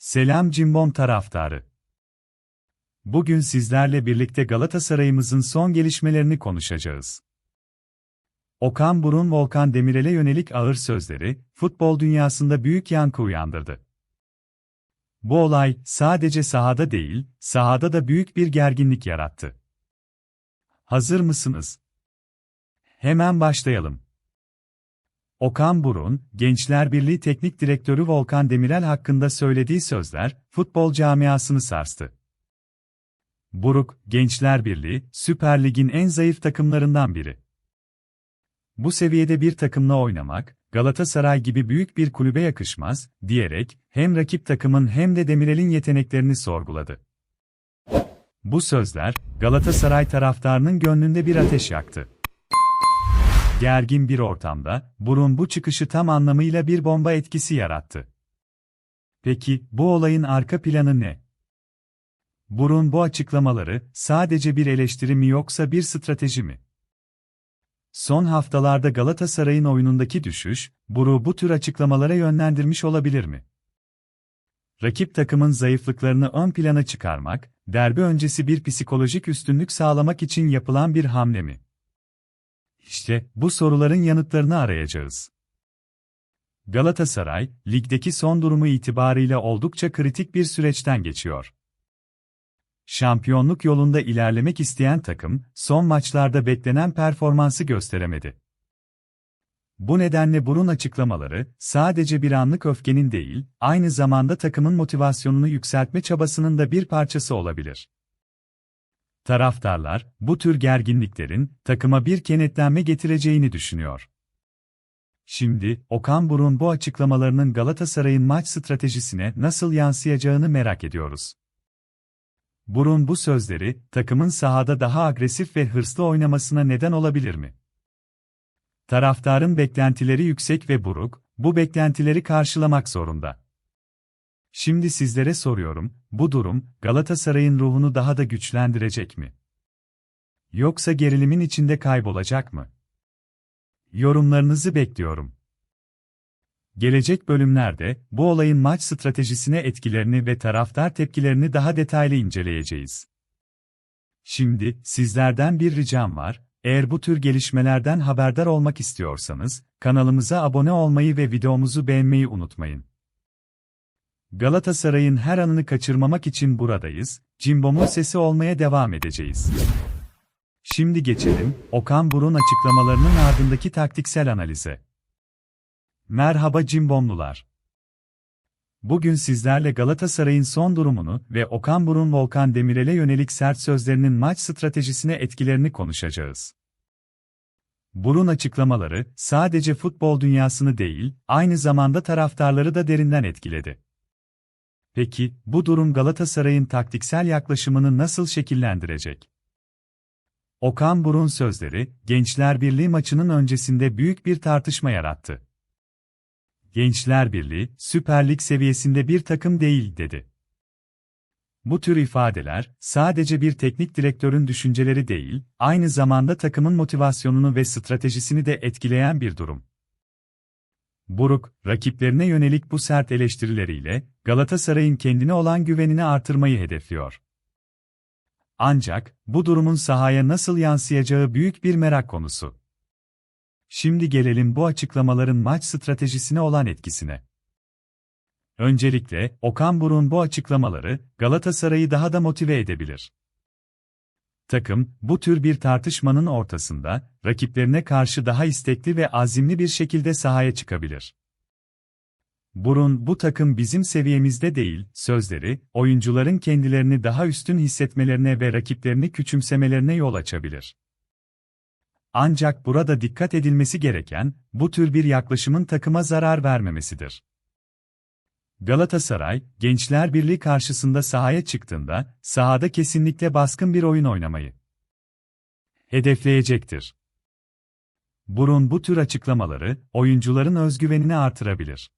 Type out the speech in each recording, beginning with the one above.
Selam Cimbom taraftarı. Bugün sizlerle birlikte Galatasaray'ımızın son gelişmelerini konuşacağız. Okan Burun Volkan Demirel'e yönelik ağır sözleri, futbol dünyasında büyük yankı uyandırdı. Bu olay, sadece sahada değil, sahada da büyük bir gerginlik yarattı. Hazır mısınız? Hemen başlayalım. Okan Burun, Gençler Birliği Teknik Direktörü Volkan Demirel hakkında söylediği sözler, futbol camiasını sarstı. Buruk, Gençler Birliği, Süper Lig'in en zayıf takımlarından biri. Bu seviyede bir takımla oynamak, Galatasaray gibi büyük bir kulübe yakışmaz, diyerek, hem rakip takımın hem de Demirel'in yeteneklerini sorguladı. Bu sözler, Galatasaray taraftarının gönlünde bir ateş yaktı. Gergin bir ortamda, burun bu çıkışı tam anlamıyla bir bomba etkisi yarattı. Peki, bu olayın arka planı ne? Burun bu açıklamaları, sadece bir eleştiri mi yoksa bir strateji mi? Son haftalarda Galatasaray'ın oyunundaki düşüş, Buru bu tür açıklamalara yönlendirmiş olabilir mi? Rakip takımın zayıflıklarını ön plana çıkarmak, derbi öncesi bir psikolojik üstünlük sağlamak için yapılan bir hamle mi? İşte bu soruların yanıtlarını arayacağız. Galatasaray, ligdeki son durumu itibarıyla oldukça kritik bir süreçten geçiyor. Şampiyonluk yolunda ilerlemek isteyen takım, son maçlarda beklenen performansı gösteremedi. Bu nedenle burun açıklamaları, sadece bir anlık öfkenin değil, aynı zamanda takımın motivasyonunu yükseltme çabasının da bir parçası olabilir. Taraftarlar, bu tür gerginliklerin, takıma bir kenetlenme getireceğini düşünüyor. Şimdi, Okan Burun bu açıklamalarının Galatasaray'ın maç stratejisine nasıl yansıyacağını merak ediyoruz. Burun bu sözleri, takımın sahada daha agresif ve hırslı oynamasına neden olabilir mi? Taraftarın beklentileri yüksek ve buruk, bu beklentileri karşılamak zorunda. Şimdi sizlere soruyorum, bu durum, Galatasaray'ın ruhunu daha da güçlendirecek mi? Yoksa gerilimin içinde kaybolacak mı? Yorumlarınızı bekliyorum. Gelecek bölümlerde, bu olayın maç stratejisine etkilerini ve taraftar tepkilerini daha detaylı inceleyeceğiz. Şimdi, sizlerden bir ricam var, eğer bu tür gelişmelerden haberdar olmak istiyorsanız, kanalımıza abone olmayı ve videomuzu beğenmeyi unutmayın. Galatasaray'ın her anını kaçırmamak için buradayız, Cimbom'un sesi olmaya devam edeceğiz. Şimdi geçelim, Okan Burun açıklamalarının ardındaki taktiksel analize. Merhaba Cimbomlular. Bugün sizlerle Galatasaray'ın son durumunu ve Okan Burun Volkan Demirel'e yönelik sert sözlerinin maç stratejisine etkilerini konuşacağız. Burun açıklamaları, sadece futbol dünyasını değil, aynı zamanda taraftarları da derinden etkiledi. Peki, bu durum Galatasaray'ın taktiksel yaklaşımını nasıl şekillendirecek? Okan Burun sözleri, Gençler Birliği maçının öncesinde büyük bir tartışma yarattı. Gençler Birliği, Süper Lig seviyesinde bir takım değil, dedi. Bu tür ifadeler, sadece bir teknik direktörün düşünceleri değil, aynı zamanda takımın motivasyonunu ve stratejisini de etkileyen bir durum. Buruk, rakiplerine yönelik bu sert eleştirileriyle, Galatasaray'ın kendine olan güvenini artırmayı hedefliyor. Ancak, bu durumun sahaya nasıl yansıyacağı büyük bir merak konusu. Şimdi gelelim bu açıklamaların maç stratejisine olan etkisine. Öncelikle, Okan Burun bu açıklamaları, Galatasaray'ı daha da motive edebilir. Takım, bu tür bir tartışmanın ortasında, rakiplerine karşı daha istekli ve azimli bir şekilde sahaya çıkabilir. Burun bu takım bizim seviyemizde değil, sözleri, oyuncuların kendilerini daha üstün hissetmelerine ve rakiplerini küçümsemelerine yol açabilir. Ancak burada dikkat edilmesi gereken, bu tür bir yaklaşımın takıma zarar vermemesidir. Galatasaray, Gençler Birliği karşısında sahaya çıktığında, sahada kesinlikle baskın bir oyun oynamayı hedefleyecektir. Burun bu tür açıklamaları, oyuncuların özgüvenini artırabilir.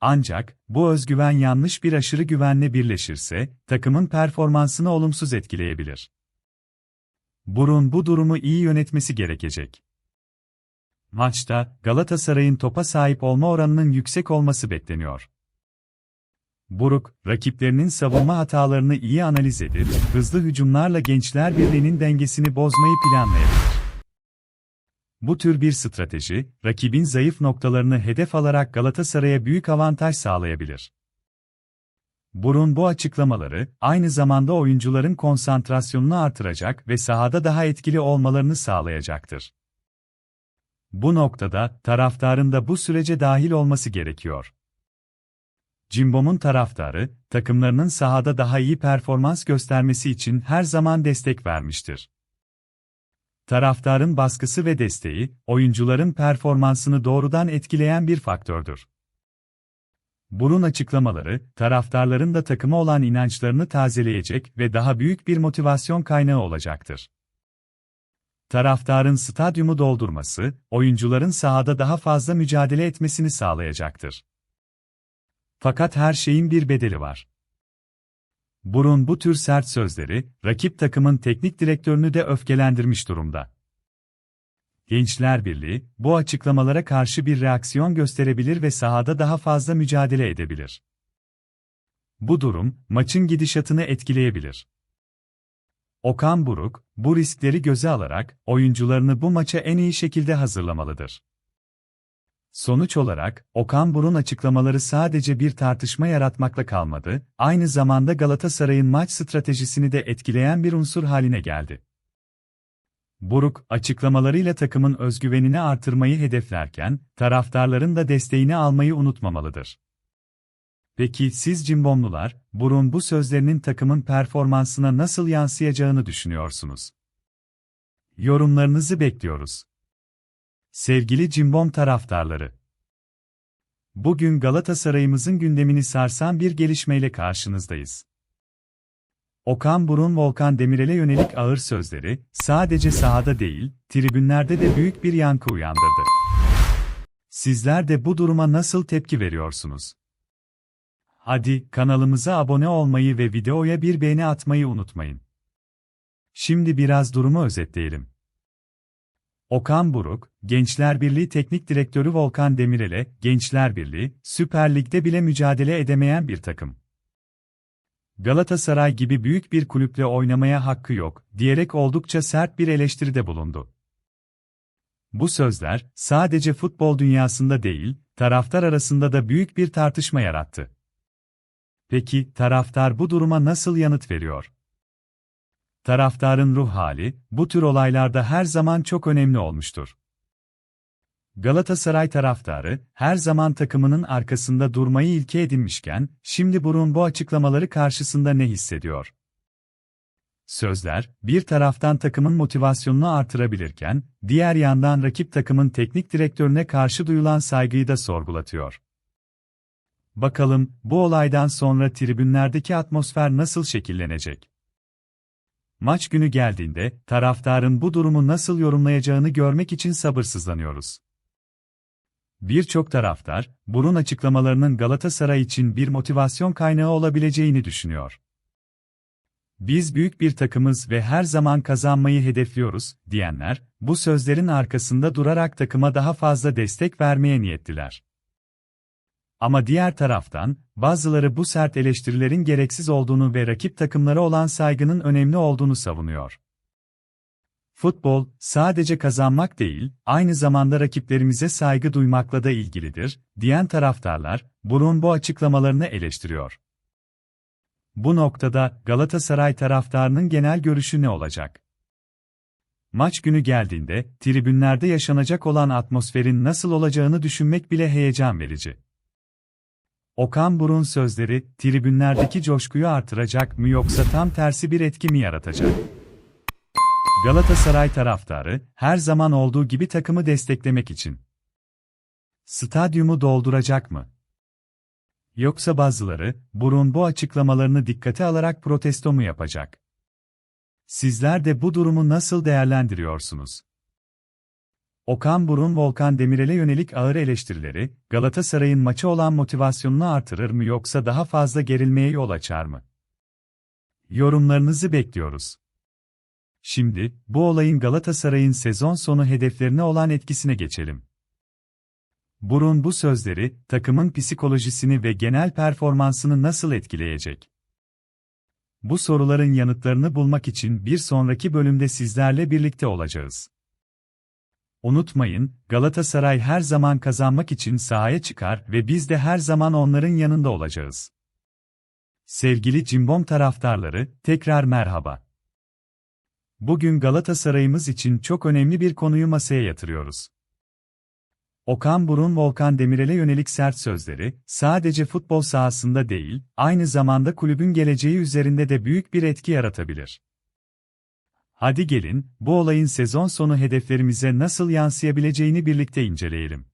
Ancak, bu özgüven yanlış bir aşırı güvenle birleşirse, takımın performansını olumsuz etkileyebilir. Burun bu durumu iyi yönetmesi gerekecek. Maçta, Galatasaray'ın topa sahip olma oranının yüksek olması bekleniyor. Buruk, rakiplerinin savunma hatalarını iyi analiz edip, hızlı hücumlarla Gençler Birliği'nin dengesini bozmayı planlayabilir. Bu tür bir strateji, rakibin zayıf noktalarını hedef alarak Galatasaray'a büyük avantaj sağlayabilir. Burun bu açıklamaları, aynı zamanda oyuncuların konsantrasyonunu artıracak ve sahada daha etkili olmalarını sağlayacaktır. Bu noktada, taraftarın da bu sürece dahil olması gerekiyor. Cimbom'un taraftarı, takımlarının sahada daha iyi performans göstermesi için her zaman destek vermiştir. Taraftarın baskısı ve desteği, oyuncuların performansını doğrudan etkileyen bir faktördür. Burun açıklamaları, taraftarların da takıma olan inançlarını tazeleyecek ve daha büyük bir motivasyon kaynağı olacaktır. Taraftarın stadyumu doldurması, oyuncuların sahada daha fazla mücadele etmesini sağlayacaktır. Fakat her şeyin bir bedeli var. Burun bu tür sert sözleri, rakip takımın teknik direktörünü de öfkelendirmiş durumda. Gençler Birliği, bu açıklamalara karşı bir reaksiyon gösterebilir ve sahada daha fazla mücadele edebilir. Bu durum, maçın gidişatını etkileyebilir. Okan Buruk, bu riskleri göze alarak, oyuncularını bu maça en iyi şekilde hazırlamalıdır. Sonuç olarak, Okan Burun açıklamaları sadece bir tartışma yaratmakla kalmadı, aynı zamanda Galatasaray'ın maç stratejisini de etkileyen bir unsur haline geldi. Buruk, açıklamalarıyla takımın özgüvenini artırmayı hedeflerken, taraftarların da desteğini almayı unutmamalıdır. Peki siz Cimbomlular, Burun bu sözlerinin takımın performansına nasıl yansıyacağını düşünüyorsunuz? Yorumlarınızı bekliyoruz. Sevgili Cimbom taraftarları. Bugün Galatasaray'ımızın gündemini sarsan bir gelişmeyle karşınızdayız. Okan Burun Volkan Demirel'e yönelik ağır sözleri, sadece sahada değil, tribünlerde de büyük bir yankı uyandırdı. Sizler de bu duruma nasıl tepki veriyorsunuz? Hadi, kanalımıza abone olmayı ve videoya bir beğeni atmayı unutmayın. Şimdi biraz durumu özetleyelim. Okan Buruk, Gençler Birliği Teknik Direktörü Volkan Demirel'e, Gençler Birliği, Süper Lig'de bile mücadele edemeyen bir takım. Galatasaray gibi büyük bir kulüple oynamaya hakkı yok, diyerek oldukça sert bir eleştiride bulundu. Bu sözler, sadece futbol dünyasında değil, taraftar arasında da büyük bir tartışma yarattı. Peki, taraftar bu duruma nasıl yanıt veriyor? Taraftarın ruh hali, bu tür olaylarda her zaman çok önemli olmuştur. Galatasaray taraftarı, her zaman takımının arkasında durmayı ilke edinmişken, şimdi Burun bu açıklamaları karşısında ne hissediyor? Sözler, bir taraftan takımın motivasyonunu artırabilirken, diğer yandan rakip takımın teknik direktörüne karşı duyulan saygıyı da sorgulatıyor. Bakalım, bu olaydan sonra tribünlerdeki atmosfer nasıl şekillenecek? Maç günü geldiğinde, taraftarın bu durumu nasıl yorumlayacağını görmek için sabırsızlanıyoruz. Birçok taraftar, burun açıklamalarının Galatasaray için bir motivasyon kaynağı olabileceğini düşünüyor. Biz büyük bir takımız ve her zaman kazanmayı hedefliyoruz, diyenler, bu sözlerin arkasında durarak takıma daha fazla destek vermeye niyetliler. Ama diğer taraftan, bazıları bu sert eleştirilerin gereksiz olduğunu ve rakip takımlara olan saygının önemli olduğunu savunuyor. Futbol, sadece kazanmak değil, aynı zamanda rakiplerimize saygı duymakla da ilgilidir, diyen taraftarlar, Burun bu açıklamalarını eleştiriyor. Bu noktada, Galatasaray taraftarının genel görüşü ne olacak? Maç günü geldiğinde, tribünlerde yaşanacak olan atmosferin nasıl olacağını düşünmek bile heyecan verici. Okan Burun sözleri, tribünlerdeki coşkuyu artıracak mı yoksa tam tersi bir etki mi yaratacak? Galatasaray taraftarı, her zaman olduğu gibi takımı desteklemek için. Stadyumu dolduracak mı? Yoksa bazıları, Burun bu açıklamalarını dikkate alarak protesto mu yapacak? Sizler de bu durumu nasıl değerlendiriyorsunuz? Okan Burun Volkan Demirel'e yönelik ağır eleştirileri, Galatasaray'ın maçı olan motivasyonunu artırır mı yoksa daha fazla gerilmeye yol açar mı? Yorumlarınızı bekliyoruz. Şimdi, bu olayın Galatasaray'ın sezon sonu hedeflerine olan etkisine geçelim. Burun bu sözleri, takımın psikolojisini ve genel performansını nasıl etkileyecek? Bu soruların yanıtlarını bulmak için bir sonraki bölümde sizlerle birlikte olacağız. Unutmayın, Galatasaray her zaman kazanmak için sahaya çıkar ve biz de her zaman onların yanında olacağız. Sevgili Cimbom taraftarları, tekrar merhaba. Bugün Galatasaray'ımız için çok önemli bir konuyu masaya yatırıyoruz. Okan Burun Volkan Demirel'e yönelik sert sözleri, sadece futbol sahasında değil, aynı zamanda kulübün geleceği üzerinde de büyük bir etki yaratabilir. Hadi gelin, bu olayın sezon sonu hedeflerimize nasıl yansıyabileceğini birlikte inceleyelim.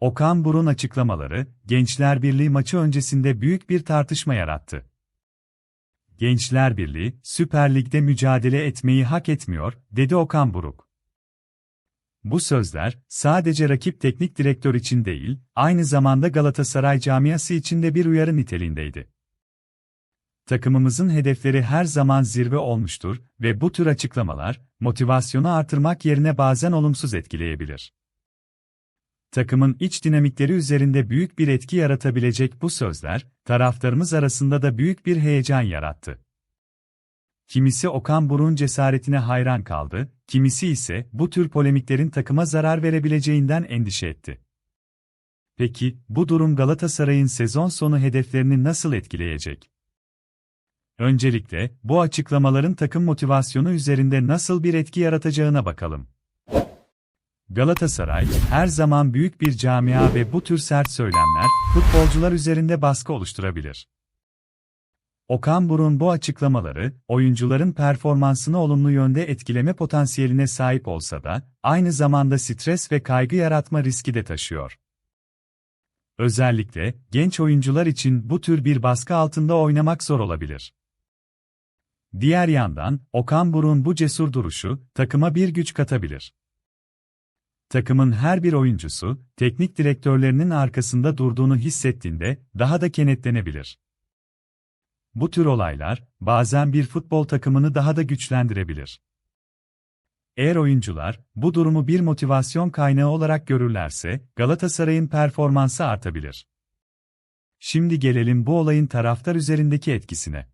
Okan Burun açıklamaları, Gençler Birliği maçı öncesinde büyük bir tartışma yarattı. Gençler Birliği, Süper Lig'de mücadele etmeyi hak etmiyor, dedi Okan Buruk. Bu sözler, sadece rakip teknik direktör için değil, aynı zamanda Galatasaray camiası için de bir uyarı niteliğindeydi. Takımımızın hedefleri her zaman zirve olmuştur ve bu tür açıklamalar, motivasyonu artırmak yerine bazen olumsuz etkileyebilir. Takımın iç dinamikleri üzerinde büyük bir etki yaratabilecek bu sözler, taraftarımız arasında da büyük bir heyecan yarattı. Kimisi Okan Buruk'un cesaretine hayran kaldı, kimisi ise bu tür polemiklerin takıma zarar verebileceğinden endişe etti. Peki, bu durum Galatasaray'ın sezon sonu hedeflerini nasıl etkileyecek? Öncelikle, bu açıklamaların takım motivasyonu üzerinde nasıl bir etki yaratacağına bakalım. Galatasaray, her zaman büyük bir camia ve bu tür sert söylemler, futbolcular üzerinde baskı oluşturabilir. Okan Burun bu açıklamaları, oyuncuların performansını olumlu yönde etkileme potansiyeline sahip olsa da, aynı zamanda stres ve kaygı yaratma riski de taşıyor. Özellikle, genç oyuncular için bu tür bir baskı altında oynamak zor olabilir. Diğer yandan, Okan Burun bu cesur duruşu, takıma bir güç katabilir. Takımın her bir oyuncusu, teknik direktörlerinin arkasında durduğunu hissettiğinde, daha da kenetlenebilir. Bu tür olaylar, bazen bir futbol takımını daha da güçlendirebilir. Eğer oyuncular, bu durumu bir motivasyon kaynağı olarak görürlerse, Galatasaray'ın performansı artabilir. Şimdi gelelim bu olayın taraftar üzerindeki etkisine.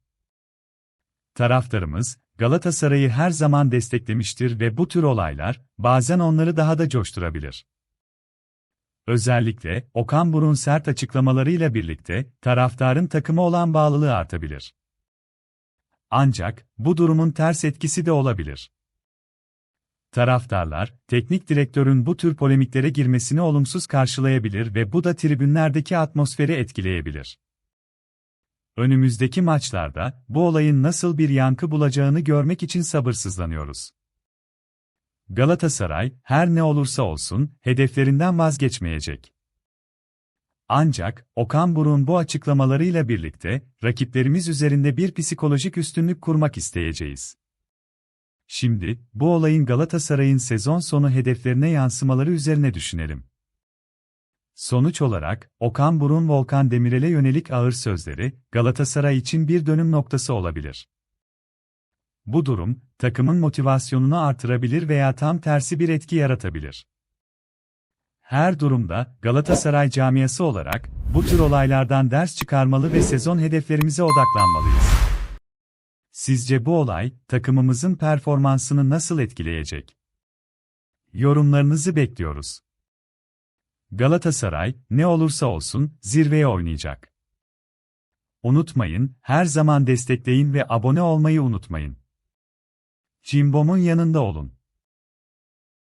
Taraftarımız, Galatasaray'ı her zaman desteklemiştir ve bu tür olaylar, bazen onları daha da coşturabilir. Özellikle, Okan Burun sert açıklamalarıyla birlikte, taraftarın takıma olan bağlılığı artabilir. Ancak, bu durumun ters etkisi de olabilir. Taraftarlar, teknik direktörün bu tür polemiklere girmesini olumsuz karşılayabilir ve bu da tribünlerdeki atmosferi etkileyebilir. Önümüzdeki maçlarda, bu olayın nasıl bir yankı bulacağını görmek için sabırsızlanıyoruz. Galatasaray, her ne olursa olsun, hedeflerinden vazgeçmeyecek. Ancak, Okan Buruk'un bu açıklamalarıyla birlikte, rakiplerimiz üzerinde bir psikolojik üstünlük kurmak isteyeceğiz. Şimdi, bu olayın Galatasaray'ın sezon sonu hedeflerine yansımaları üzerine düşünelim. Sonuç olarak, Okan Burun Volkan Demirel'e yönelik ağır sözleri, Galatasaray için bir dönüm noktası olabilir. Bu durum, takımın motivasyonunu artırabilir veya tam tersi bir etki yaratabilir. Her durumda, Galatasaray camiası olarak, bu tür olaylardan ders çıkarmalı ve sezon hedeflerimize odaklanmalıyız. Sizce bu olay, takımımızın performansını nasıl etkileyecek? Yorumlarınızı bekliyoruz. Galatasaray, ne olursa olsun, zirveye oynayacak. Unutmayın, her zaman destekleyin ve abone olmayı unutmayın. Cimbom'un yanında olun.